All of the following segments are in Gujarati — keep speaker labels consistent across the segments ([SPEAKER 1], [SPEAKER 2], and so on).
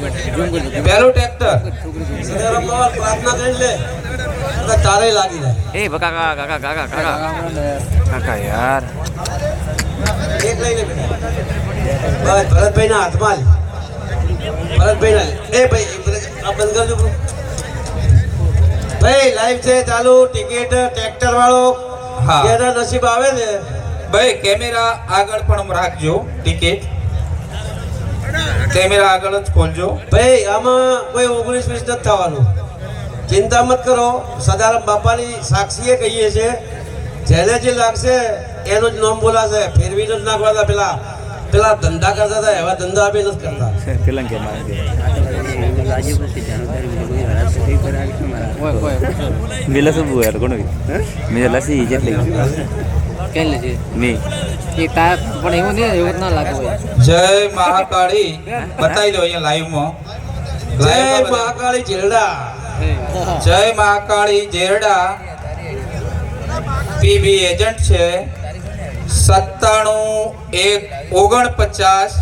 [SPEAKER 1] પહેલું ટ્રેક્ટર.
[SPEAKER 2] સદારામ બાબા પ્રાર્થના કરી લે. તારે લાગી જાય.
[SPEAKER 3] એ કાકા કાકા કાકા કાકા કાકા યાર.
[SPEAKER 2] એક લઈને બસ ભરતભાઈ ના હાથમાં ભરતભાઈ ના એ ભાઈ આ બંધ કરજો ભાઈ લાઈવ છે ચાલુ. ટિકિટ ટ્રેક્ટર વાળો.
[SPEAKER 1] હા.
[SPEAKER 2] જેના નસીબ આવે ને.
[SPEAKER 1] ભાઈ કેમેરા આગળ પણ રાખજો ટિકિટ. કેમેરા આગળ જ ખોલજો
[SPEAKER 2] ભાઈ આમાં કોઈ ઓગણીસ વીસ નથી થવાનું. ચિંતા મત કરો સદારામ બાપાની સાક્ષીએ કહીએ છે જેને જે લાગશે એનું જ નામ બોલાશે ફેરવી નથી નાખવાતા પેલા પેલા ધંધા કરતા હતા એવા ધંધા આપી નથી કરતા.
[SPEAKER 3] કોણ મેં લસી જેટલી.
[SPEAKER 4] કેલે છે
[SPEAKER 3] મી.
[SPEAKER 4] એ તા પણ એવું નહીં એવું ના લાગે હોય.
[SPEAKER 1] જય મહાકાળી. બતાવી દો અહીંયા લાઈવમાં.
[SPEAKER 2] જય મહાકાળી જેરડા.
[SPEAKER 1] જય મહાકાળી જેરડા. પીબી એજન્ટ છે. સત્તાણું એક ઓગણપચાસ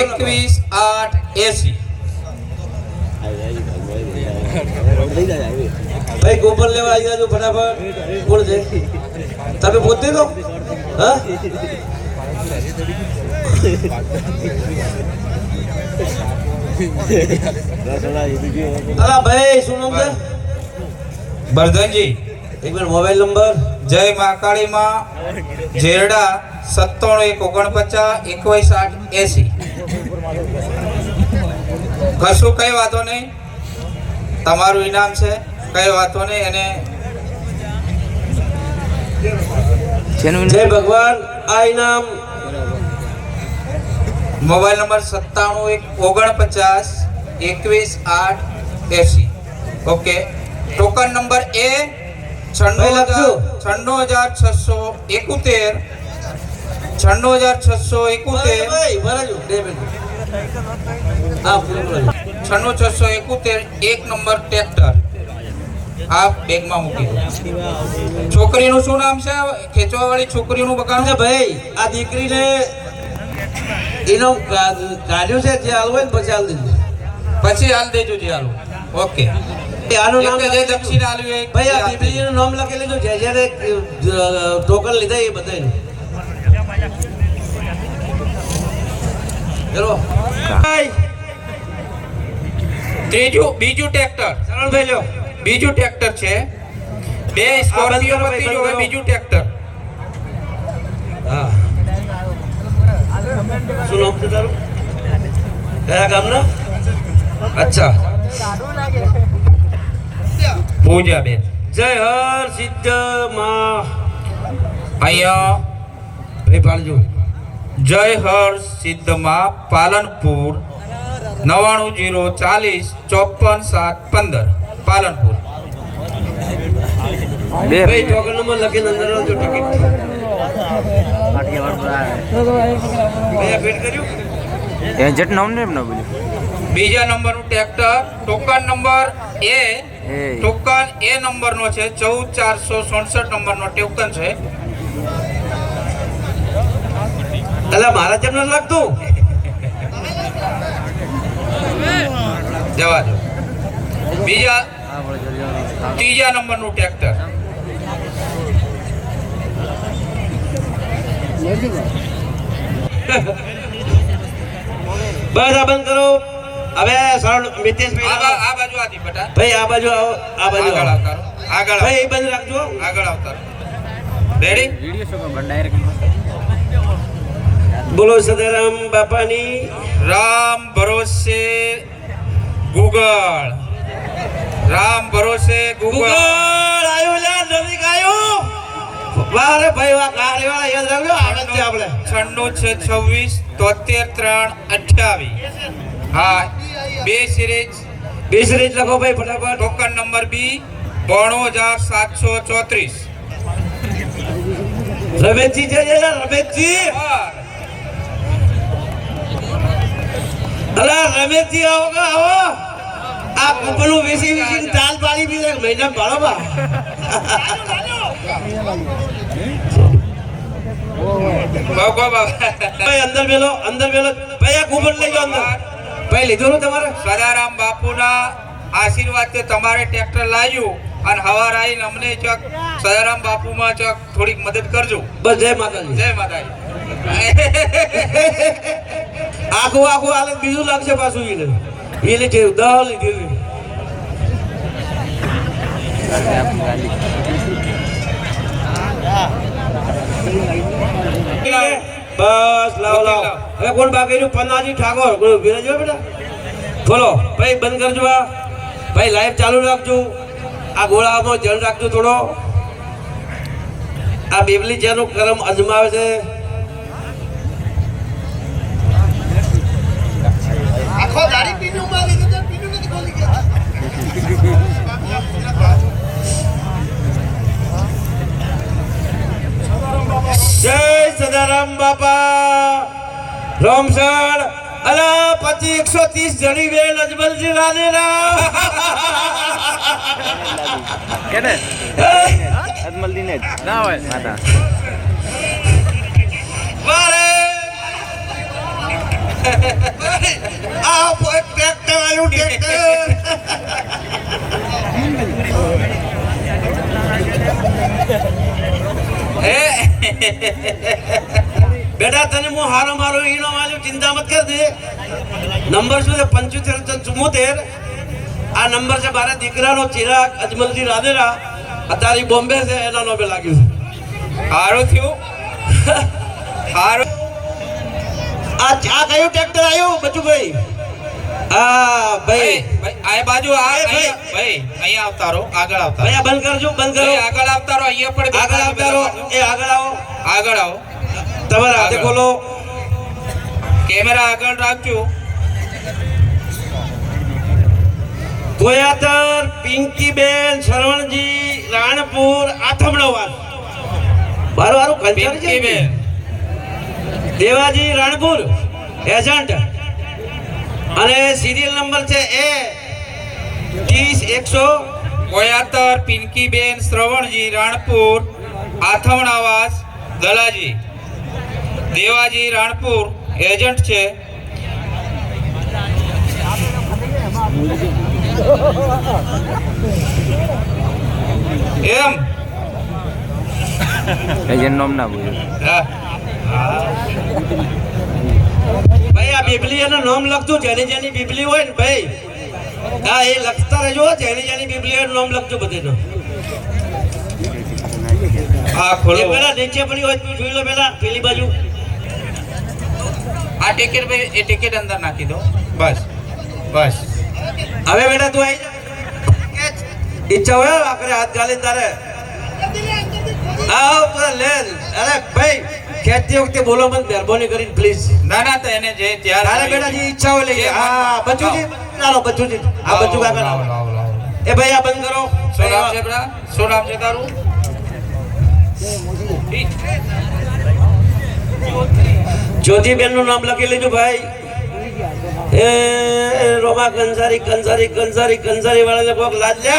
[SPEAKER 1] એકવીસ આઠ એસી.
[SPEAKER 2] ભાઈ ગોબર લેવા આવી જાજો ફટાફટ. કોણ છે? તમે પોતે તો હા? અલા ભાઈ શું નામ છે?
[SPEAKER 1] બરધનજી.
[SPEAKER 2] Mobile number.
[SPEAKER 1] જય મહાકાળીમાં જેરડા સત્તાણું એક ઓગણપચાસ એકવીસ આઠ એસી. કશું કઈ વાતો નહીં. તમારું ઇનામ છે કઈ વાતો નહીં. અને
[SPEAKER 3] જેનું
[SPEAKER 2] જય ભગવાન આ ઇનામ
[SPEAKER 1] મોબાઈલ નંબર સત્તાણું એક ઓગણપચાસ એકવીસ આઠ એસી ઓકે ટોકન નંબર એ છન્નું
[SPEAKER 2] ભાઈ લખજો.
[SPEAKER 1] હજાર છન્નું હજાર છસો એકોતેર છન્નું હજાર છસો એકોતેર
[SPEAKER 2] ભાઈ ભરાજો બે મિનિટ હા પૂરું ભરાજો
[SPEAKER 1] છન્નું છસો એકોતેર એક નંબર ટ્રેક્ટર આ બેગમાં મૂકી છોકરીનું શું નામ છે? ખેંચવા વાળી છોકરીનું બગાડ
[SPEAKER 2] કે ભાઈ આ દીકરીને એનો કાઢ્યું છે જે હાલવું હોય ને પછી હાલ દેજો.
[SPEAKER 1] પછી હાલ દેજો જે હાલો ઓકે
[SPEAKER 2] આનું નામ
[SPEAKER 1] જે દક્ષિણ આલ્યું એ
[SPEAKER 2] ભાઈ આ દીકરીનું નામ લખી લીધું જે જ્યારે ટોકન લીધા એ બધાય ચલો. ભાઈ
[SPEAKER 1] ત્રીજું બીજું ટ્રેક્ટર
[SPEAKER 2] શરણભાઈ લ્યો.
[SPEAKER 1] બીજું ટ્રેક્ટર છે. બે સ્કોર્પિયો
[SPEAKER 2] બંધ કરો,
[SPEAKER 1] પતી
[SPEAKER 2] બંધ
[SPEAKER 1] જો હવે બીજું ટ્રેક્ટર.
[SPEAKER 2] હા. શું નામ છે તારું? કયા ગામના? અચ્છા.
[SPEAKER 1] પૂજા બેન.
[SPEAKER 2] જય હર સિદ્ધ મા
[SPEAKER 1] અહીંયા
[SPEAKER 2] પાડજો
[SPEAKER 1] જય હર સિદ્ધમાં પાલનપુર નવાણું જીરો ચાલીસ ચોપન સાત પંદર પાલનપુર.
[SPEAKER 3] બે
[SPEAKER 2] ભાઈ ટોકન લખીને અંદર આવજો ટિકિટ. ભાઈ ફિટ કર્યું?
[SPEAKER 3] એ જેટ નામ ને એમ ના બોલ્યું.
[SPEAKER 1] બીજા નંબરનું tractor token number A
[SPEAKER 3] A.
[SPEAKER 1] Token A નંબરનો છે ચૌદ ચારસો સડસઠ નંબરનો ટોકન છે.
[SPEAKER 2] એટલે મારા જેમ નથી લાગતું?
[SPEAKER 1] જવા દો. બીજા ત્રીજા નંબરનું ટ્રેક્ટર.
[SPEAKER 2] બસ આ બંધ કરો. હવે સરળ
[SPEAKER 1] આ
[SPEAKER 2] મિતેશભાઈ
[SPEAKER 1] આ બાજુ આથી બેટા.
[SPEAKER 2] ભાઈ આ બાજુ આવો. આ બાજુ
[SPEAKER 1] આગળ
[SPEAKER 2] આવો.
[SPEAKER 1] આગળ
[SPEAKER 2] ભાઈ એ બંધ રાખજો.
[SPEAKER 1] આગળ આવતા રેડી
[SPEAKER 3] વિડિયો શો પર ડાયરેક્ટ
[SPEAKER 2] બોલો સદારામ બાપાની.
[SPEAKER 1] રામ ભરોસે ગૂગળ. રામ ભરોસે ગૂગળ.
[SPEAKER 2] આયો વાહ ભાઈ વાહ કારે વાળા યાદ રાખજો આગળ છે આપણે.
[SPEAKER 1] છન્નું છે છવ્વીસ તોતેર ત્રણ અઠ્યાવીસ હા બે સિરીજ
[SPEAKER 2] બે સિરીજ લખો ભાઈ ફટાફટ.
[SPEAKER 1] ટોકન નંબર બી બોણું હજાર સાતસો ચોત્રીસ.
[SPEAKER 2] રમેશજી છે રમેશજી. અલા રમેશજી આવો કે આવો? આ કપલું વેસી વેસી તાલ પાડી પી મહિના ભાડો બા
[SPEAKER 1] બાબા
[SPEAKER 2] ભાઈ અંદર મેલો અંદર મેલો ભાઈ આ કુપન લઈ જાઓ અંદર. ભાઈ લીધું તમારે?
[SPEAKER 1] સદારામ બાપુના આશીર્વાદથી તમારે ટ્રેક્ટર લાવ્યું અને હવાર આવીને અમને ચક સદારામ બાપુમાં ચક થોડીક મદદ કરજો.
[SPEAKER 2] બસ જય માતાજી.
[SPEAKER 1] જય માતાજી.
[SPEAKER 2] આખું આખું હાલત બીજું લાગશે પાછું એને. એ લીધેલું દહ લીધેલું બસ લાવો લાવો. હવે કોણ બાકી રહ્યું? પન્નાજી ઠાકોર. રહેજો બેટા? બોલો ભાઈ બંધ કરજો આ. ભાઈ લાઈવ ચાલુ રાખજો. આ ગોળામાં જળ રાખજો થોડો. આ બેબલી જેનું કરમ અજમાવે છે.
[SPEAKER 5] આખો દાડી પીનું માં દીધું પીનું નથી ખોલી ગયા.
[SPEAKER 2] જય સદારામ બાપા. રોમસર અલા પછી એકસો ત્રીસ જણી બેન અજમલજી રાનેરા
[SPEAKER 3] કેને અજમલદી ને ના હોય માતા.
[SPEAKER 2] આ ટ્રેક્ટર આવ્યું ટ્રેક્ટર. બેટા તને હું હારો મારો ઈનો વાલ્યો ચિંતા મત કર દે નંબર શું છે? પંચોતેર ચુમ્મોતેર. આ નંબર છે મારા દીકરાનો ચિરાગ અજમલજી રાધેરા. અત્યારે બોમ્બે છે એના નોબે લાગ્યું છે.
[SPEAKER 1] સારું થયું. હારું.
[SPEAKER 2] આ આ કયું ટ્રેક્ટર આવ્યું બચુભાઈ? હા ભાઈ.
[SPEAKER 1] આ બાજુ આ
[SPEAKER 2] ભાઈ.
[SPEAKER 1] ભાઈ. અહીંયા આવતા રહો આગળ આવતા
[SPEAKER 2] અહીંયા બંધ કરજો બંધ કરો.
[SPEAKER 1] આગળ આવતા રહો અહીંયા પણ
[SPEAKER 2] આગળ આવતા રહો. એ આગળ આવો.
[SPEAKER 1] આગળ આવો.
[SPEAKER 2] તમારા હાથે ખોલો.
[SPEAKER 1] કેમેરા આગળ રાખજો.
[SPEAKER 2] કોયાતર પિંકીબેન શરવણજી રાણપુર આથમણવાલ બારું બારું કંચારી છે દેવાજી રાણપુર. એજન્ટ અને સિરિયલ નંબર છે એ ત્રીસ એકસો
[SPEAKER 1] કોયાતર પિંકીબેન શ્રવણજી રાણપુર આથવણ આવાસ દલાજી. દેવાજી રાણપુર એજન્ટ છે. એમ?
[SPEAKER 3] એજન્ટ નામ ના બોલ્યું
[SPEAKER 1] હા.
[SPEAKER 2] એનું નામ લખતું જેની જેની બિબલી હોય ને ભાઈ. હા એ લખતા રહેજો જેની જેની બિબલીનું નામ લખજો બધેનો.
[SPEAKER 1] હા ખોલો.
[SPEAKER 2] પેલા નીચે પડી હોય તું જોઈ લો પેલા પેલી બાજુ.
[SPEAKER 1] આ ટિકિટ ભાઈ એ ટિકિટ અંદર નાખી દો. બસ બસ.
[SPEAKER 2] હવે બેટા તું આવી ઈચ્છા હોય આખરે હાથ ગાલી તારે. આવ લે અરે ભાઈ. ખેતી વખતે બોલો મત મહેરબાની કરીને પ્લીઝ
[SPEAKER 1] ના ના તો એને જે ત્યાર
[SPEAKER 2] તારે બેટા જે ઈચ્છા હોય લઈ હા બચુજી ચાલો બચુજી આ બચુ કાકા. એ ભાઈ આ બંધ કરો.
[SPEAKER 1] શું નામ છે બેટા? શું નામ છે તારું?
[SPEAKER 2] જ્યોતિબેનનું નામ લખી લેજો ભાઈ. એ રોમા કંસારી કંસારી કંસારી કંસારી વાળાને કોક લાજ લે.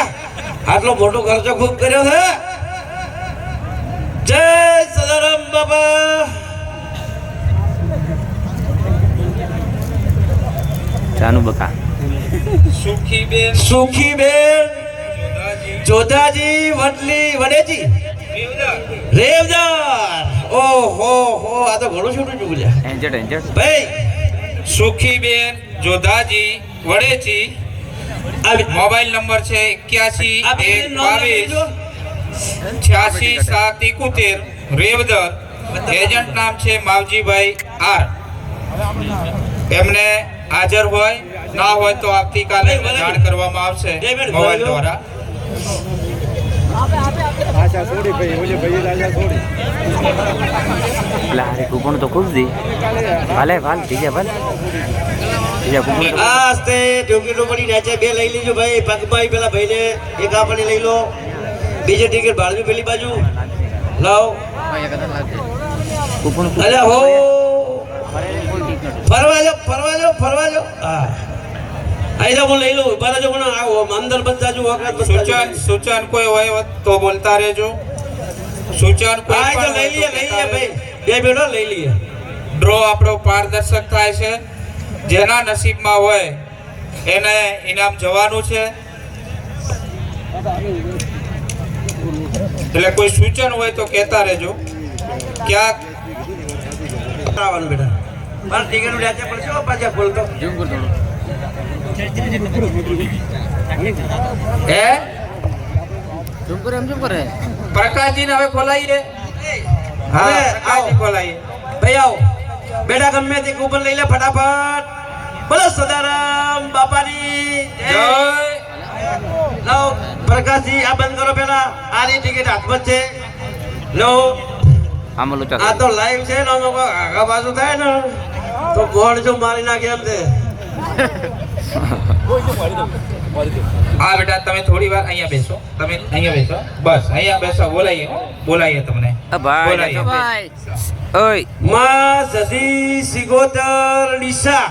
[SPEAKER 2] આટલો મોટો ખર્ચો ખૂબ કર્યો છે. જય સદારામ બાબા
[SPEAKER 3] જાનુ બકા.
[SPEAKER 1] સુખીબેન.
[SPEAKER 2] સુખીબેન. જોધાજી વડલી વડેજી. રેવદાર. ઓહો હો આ તો ઘણું છોટું ચૂક્યા
[SPEAKER 3] એન્જટ એન્જટ
[SPEAKER 2] ભાઈ
[SPEAKER 1] સુખીબેન જોધાજી વડેજી.
[SPEAKER 2] આ
[SPEAKER 1] મોબાઈલ નંબર છે એક્યાસી
[SPEAKER 2] બે
[SPEAKER 1] એક
[SPEAKER 2] બેન
[SPEAKER 1] બાવીસ છ્યાસી સાત ઇકોતેર રેવદર એજન્ટ નામ છે માવજીભાઈ આર. એમને હાજર હોય ના હોય તો આવતીકાલે જાણ કરવામાં આવશે મોબાઈલ. દ્વારા.
[SPEAKER 3] પેલા હારે કૂપણ તો ખૂબ દી. ભાલે ભાલ બીજા ભાલ બીજા કૂપણ તો
[SPEAKER 2] આ હસ્તે ઢોકી પડી રહ્યા છે બે લઈ લેજો ભાઈ. પગભાઈ પેલા ભાઈને એક આપણે લઈ લો. બીજી ટિકિટ ભાડવી પેલી બાજુ. લાવ. અરે હો! ફરવા જાઓ ફરવા જાઓ ફરવા જાઓ હા. અહીં તો હું લઈ લઉં બરાજો પણ આવો અંદર બધા જો વખત
[SPEAKER 1] સૂચન સૂચન કોઈ હોય તો બોલતા રહેજો. સૂચન કોઈ
[SPEAKER 2] તો
[SPEAKER 1] પણ
[SPEAKER 2] લઈ લઈએ લઈ લઈએ ભાઈ. બે બેડો લઈ લઈએ.
[SPEAKER 1] ડ્રો આપણો પારદર્શક થાય છે. જેના નસીબમાં હોય એને ઇનામ જવાનું છે. એટલે કોઈ સૂચન હોય તો કહેતા રહેજો. ક્યાંક
[SPEAKER 2] આવવાનું બેટા. મારે ટિકિટ લ્યાચે પડશે પાછા
[SPEAKER 4] થોડું
[SPEAKER 1] હે?
[SPEAKER 4] ઝૂમ એમ ઝૂમ કરે?
[SPEAKER 1] પ્રકાશજીને હવે ખોલાઈએ? હા
[SPEAKER 2] હવે
[SPEAKER 1] પ્રકાશજી ખોલાઈએ.
[SPEAKER 2] ભાઈ આવો. બેટા ગમે તે કૂપન લઈ લે ફટાફટ. બોલો સદારામ બાપાની.
[SPEAKER 1] જય.
[SPEAKER 2] લાવો પ્રકાશજી આ બંધ કરો પેલા આની ટિકિટ હાથમાં છે. લો
[SPEAKER 3] આમાં લોચા
[SPEAKER 2] આ તો લાઈવ છે ને અમુક આગા બાજુ થાય ને. તો ગોળ જો મારી નાખે એમ છે.
[SPEAKER 1] હા બેટા તમે થોડી વાર અહીંયા બેસો. તમે અહીંયા બેસો. બસ અહીંયા બેસો. બોલાઈએ. બોલાઈએ તમને.
[SPEAKER 3] ભાઈ
[SPEAKER 1] બોલાઈએ.
[SPEAKER 4] ભાઈ.
[SPEAKER 3] ઓય.
[SPEAKER 2] માં સદી Sigotar Deesa.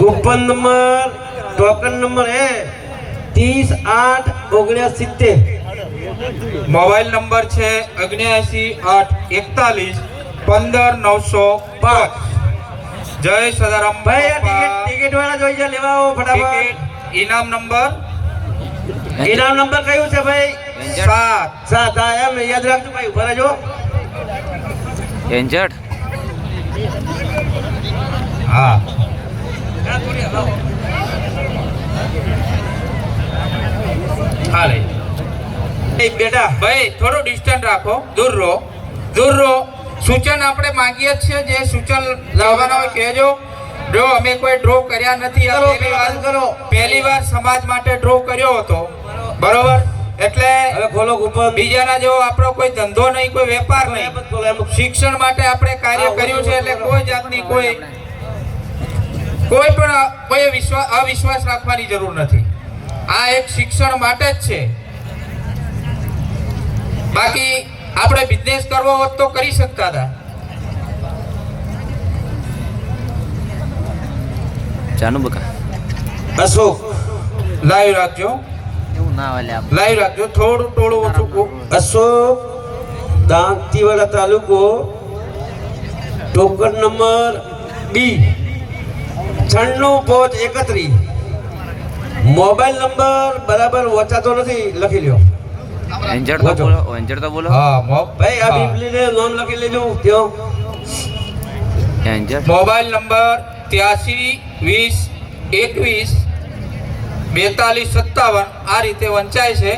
[SPEAKER 2] Coupon number token number હે. ત્રીસ આઠ ઓગણ્યા સિત્તેર.
[SPEAKER 1] મોબાઈલ નંબર છે અગ્નેયાસી આઠ એકતાલીસ પંદર નવસો પાંચ. જય સદારામ
[SPEAKER 2] ભાઈ ટિકિટ. વાળા જોઈ છે લેવા આવો ફટાફટ.
[SPEAKER 1] ઇનામ નંબર?
[SPEAKER 2] ઇનામ નંબર કયું છે ભાઈ?
[SPEAKER 1] સાત.
[SPEAKER 2] સાત હા એમ યાદ રાખજો ભાઈ ઊભા રહેજો.
[SPEAKER 3] એન્જર્ડ
[SPEAKER 1] હા. હા લઈ
[SPEAKER 2] બેટા
[SPEAKER 1] ભાઈ થોડું ડિસ્ટન્સ રાખો. દૂર રહો. દૂર રહો. સૂચન આપણે માંગીએ જ છીએ. જે સૂચન લાવવાના હોય કહેજો. જો અમે કોઈ ડ્રો કર્યા નથી પહેલી વાર
[SPEAKER 2] કરો.
[SPEAKER 1] પહેલી વાર સમાજ માટે ડ્રો કર્યો હતો. બરોબર? એટલે
[SPEAKER 2] ખોલો
[SPEAKER 1] બીજાના જેવો આપણો કોઈ ધંધો નહીં કોઈ વેપાર નહીં. શિક્ષણ માટે આપણે કાર્ય કર્યું છે એટલે કોઈ જાતની કોઈ કોઈ પણ કોઈ વિશ્વાસ અવિશ્વાસ રાખવાની જરૂર નથી. આ એક શિક્ષણ માટે જ છે. બાકી આપણે બિઝનેસ કરવો હોત તો કરી શકતા હતા.
[SPEAKER 3] જાનું બકા.
[SPEAKER 2] અશોક
[SPEAKER 1] લાઈવ રાખજો.
[SPEAKER 4] એવું ના વાલે
[SPEAKER 1] લાઈવ રાખજો. થોડું ટોળું ઓછું
[SPEAKER 2] અશોક દાંતીવાડા તાલુકો. Token number B. છન્નું પોચ એકત્રીસ મોબાઈલ નંબર બરાબર વચાતો નથી લખી લ્યો.
[SPEAKER 3] એન્જર તો બોલો એન્જર તો બોલો.
[SPEAKER 1] હા
[SPEAKER 2] ભાઈ આ બીબલીને નામ લખી લેજો ત્યો
[SPEAKER 3] એન્જર.
[SPEAKER 1] મોબાઈલ નંબર ત્યાસી વીસ એકવીસ બેતાલીસ સત્તાવન આ રીતે વંચાય છે.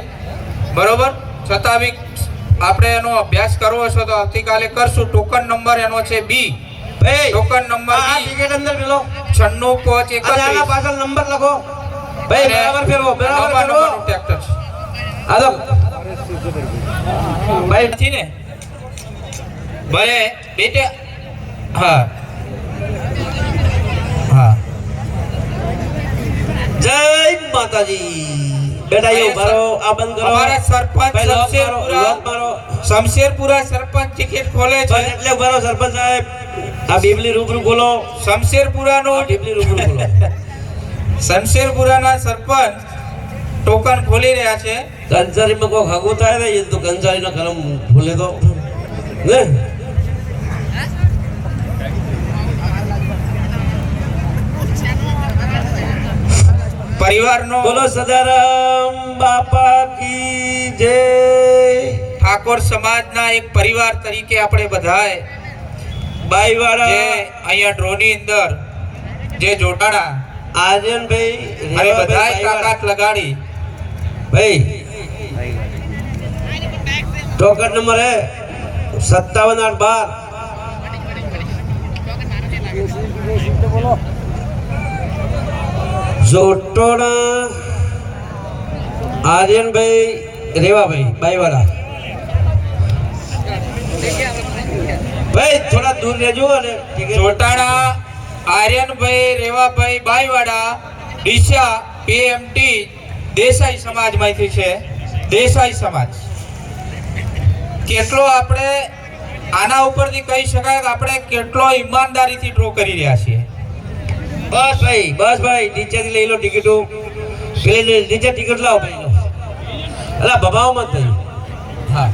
[SPEAKER 1] બરોબર? છતાં બી આપણે એનો અભ્યાસ કરવો છે તો આવતીકાલે કરશું. ટોકન નંબર એનો છે બી. ટોકન નંબર
[SPEAKER 2] આ ટિકિટ અંદર પેલો.
[SPEAKER 1] છન્નું કોચ
[SPEAKER 2] અને આના પાછળ નંબર લખો. ભાઈ બરાબર ફેરવો બરાબર ફેરવો.
[SPEAKER 1] ટ્રેક્ટર
[SPEAKER 2] આદો ભાઈ
[SPEAKER 1] થી ને? ભલે બેટે હા. હા.
[SPEAKER 2] જય માતાજી. બેટા યો ભરો આ બંધ કરો.
[SPEAKER 1] અમારા સરપંચ
[SPEAKER 2] ભરો
[SPEAKER 1] શમશેરપુરા શમશેરપુરા સરપંચ ટિકિટ ખોલે છે.
[SPEAKER 2] એટલે ભરો સરપંચ સાહેબ. આ બેબલી રૂબરૂ બોલો.
[SPEAKER 1] શમશેરપુરાનો
[SPEAKER 2] બીબલી રૂબરૂ ખોલો
[SPEAKER 1] શમશેરપુરાના સરપંચ ટોકન ખોલી રહ્યા છે.
[SPEAKER 2] કંસારીમાં કોઈ ખાગું થાય ને એ તો કંસારીનો કલમ ખોલે તો. ને?
[SPEAKER 1] પરિવારનો
[SPEAKER 2] બોલો સદારામ બાપા કી જય.
[SPEAKER 1] ઠાકોર સમાજના એક પરિવાર તરીકે આપણે બધાએ
[SPEAKER 2] બાઈવાળા
[SPEAKER 1] જે અહીંયા ડ્રોની અંદર જે જોટાડા
[SPEAKER 2] આર્યનભાઈ
[SPEAKER 1] અને બધાએ તાકાત લગાડી.
[SPEAKER 2] ભાઈ. ટોકન નંબર હે. સત્તાવન આઠ બાર. જોટોડા આર્યનભાઈ રેવાભાઈ બાઈવાળા. ભાઈ થોડા દૂર રહેજો અને
[SPEAKER 1] Jotana Aryanbhai Revabhai Baiwada Deesa P M T Desai સમાજમાંથી છે. દેસાઈ સમાજ. કેટલો આપણે આના ઉપરથી કહી શકાય કે આપણે કેટલો ઈમાનદારીથી ડ્રો કરી રહ્યા છીએ.
[SPEAKER 2] બસ ભાઈ બસ ભાઈ નીચેથી લઈ લો ટિકિટો. નીચે ટિકિટ લાવો ભાઈ. અલા બબાવ મત ભાઈ.
[SPEAKER 1] હા.